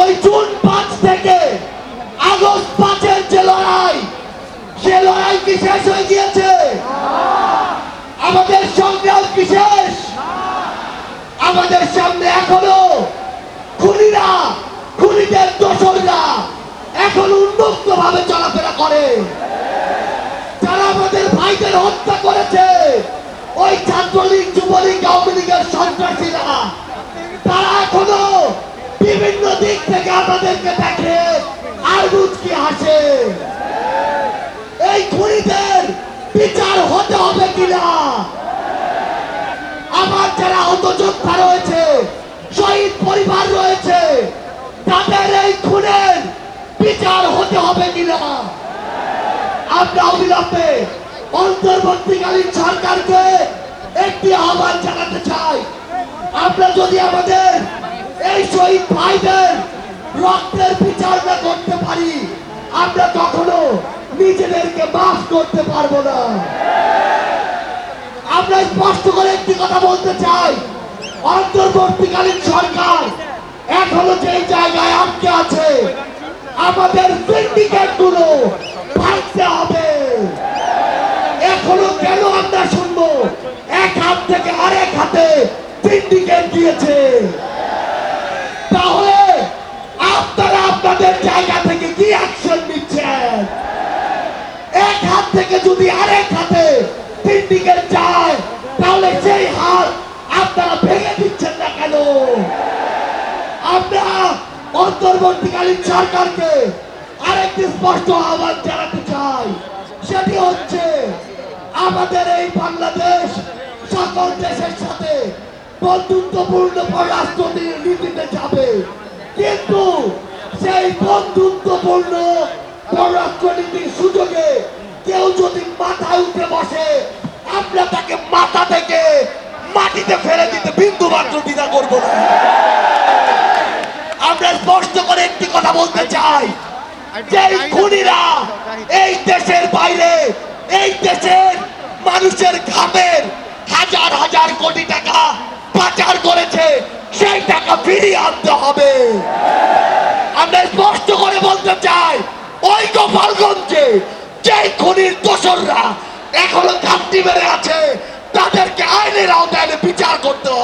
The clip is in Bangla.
ওই জুন পাঁচ থেকে আগস্ট পাঁচের যে লড়াই, সে লড়াই কি শেষ হয়ে গিয়েছে? আমাদের সংগ্রাম কি শেষ? আমাদের সামনে এখনও খুনিরা, খুনিদের দোসররা এখন উন্মুক্ত ভাবে চলাফেরা করে। যারা আমাদের ভাইদের হত্যা করেছে, ওই ছাত্রলীগ, যুবলীগ, আওয়ামী লীগের সন্ত্রাসীরা আমাদেরকে দেখে আর মুচকি হাসে? এই খুনিদের বিচার হতে হবে কিনা? আমার যারা আহত যোদ্ধা রয়েছে, শহীদ পরিবার রয়েছে, তাদের এই খুনের বিচার হতে হবে কিনা? আমরা অবিলম্বে অন্তর্বর্তীকালীন সরকারকে একটি আহ্বান জানাতে চাই। আমরা যদি আমাদের এই শহীদ ভাইদের রক্তের বিচার না করতে পারি। আমরা কখনো নিজেদেরকে মাফ করতে পারব না। আমরা স্পষ্ট করে একটি কথা বলতে চাই। অন্তর্বর্তীকালীন সরকার এখনও যে জায়গায় আটকে আছে, আমাদের সিন্ডিকেটগুলো ভাঙতে হবে। এখনও কেন আমরা শুনব? এক হাত থেকে আরেক হাতে সিন্ডিকেট দিয়েছে। থেকে যদি আরেক হাতে তিন দিকে যায়, তাহলে সেই হাত আপনারা ভেঙে দিচ্ছেন না কেন? আমরা অন্তর্বর্তীকালীন সরকারকে আরেকটি স্পষ্ট আহ্বান জানাতে চাই। সেটি হচ্ছে, আমাদের এই বাংলাদেশ সকল দেশের সাথে বন্ধুত্বপূর্ণ পররাষ্ট্র নীতিতে যাবে। কিন্তু সেই বন্ধুত্বপূর্ণ পররাষ্ট্রনীতির সুযোগে কেউ যদি মাথায় উঠে বসে, আমরা তাকে মাথা থেকে মাটিতে ফেলে দিতে বিন্দু মাত্র দ্বিধা করব না। আমরা স্পষ্ট করে একটি কথা বলতে চাই যে খুনিরা এই দেশের বাইরে, এই দেশের মানুষের ঘামের হাজার হাজার কোটি টাকা পাচার করেছে, সেই টাকা ফিরিয়ে আনতে হবে। আমরা স্পষ্ট করে বলতে চাই, ওই গোপালগঞ্জে যে খুনির দোসররা এখনও ঘাটতি মেরে আছে তাদেরকে আইনের আওতায় বিচার করতে হবে।